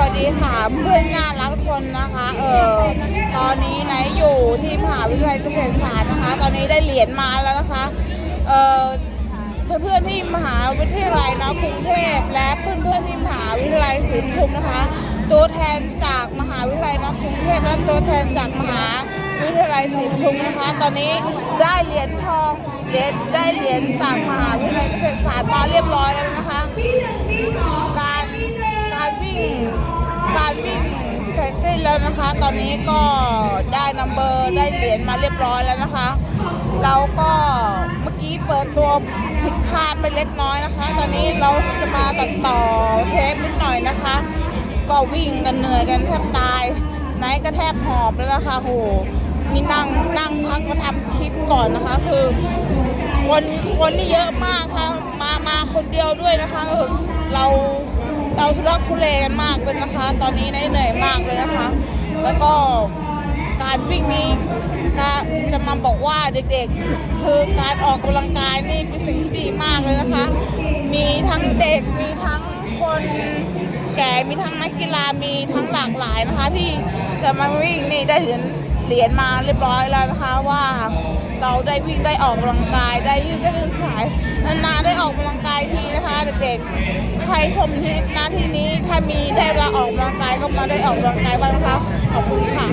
วัสดีค่ะเพื่อนน่ารักคนนะคะ เออตอนนี้ไหนอยู่ที่มหาวิทยาลัยเกษตรศาสตร์นะคะ ตอนนี้ได้เหรียญมาแล้วนะคะ เออเพื่อนๆที่มหาวิทยาลัยเนาะกรุงเทพและเพื่อนๆที่มหาวิทยาลัยศรีปทุมนะคะ ตัวแทนจากมหาวิทยาลัยเนาะกรุงเทพและตัวแทนจากมหาวิทยาลัยศรีปทุมนะคะ ตอนนี้ได้เหรียญทองเหรียญได้เหรียญจากมหาวิทยาลัยเกษตรศาสตร์มาเรียบร้อยแล้วนะคะ แล้วนะคะ ตอนนี้ก็ได้นัมเบอร์ได้เหรียญมาเรียบร้อยแล้วนะคะ เราก็เมื่อกี้เปิดตัวผิดพลาดไปเล็กน้อยนะคะ ตอนนี้เราจะมาตัดต่อเทปนิดหน่อยนะคะ ก็วิ่งกันเหนื่อยกันแทบตาย ไหนก็แทบหอบแล้วนะคะโหนี่นั่งนั่งพักมาทำคลิปก่อนนะคะ คือ คนคนนี่เยอะมากค่ะมามาคนเดียวด้วยนะคะเออเรา เราทุรักทุเลกันมากเลยนะคะ ตอนนี้นเหนื่อยมากเลยนะคะ แล้วก็การวิ่งนี้ก็จะมาบอกว่าเด็กๆ คือการออกกำลังกายนี่เป็นสิ่งที่ดีมากเลยนะคะ มีทั้งเด็กมีทั้งคนแก่มีทั้งนักกีฬามีทั้งหลากหลายนะคะ ที่จะมาวิ่งนี่ได้เหรียญเหรียญมาเรียบร้อยแล้วนะคะว่า เราได้วิ่งได้ออกกำลังกายได้ยืดเส้นยืดสายนานๆได้ออกกำลังกายทีนะคะเด็กๆใครชมที่น้าที่นี้ถ้ามีได้เวลาออกกำลังกายก็มาได้ออกกำลังกายบ้างนะคะขอบคุณค่ะ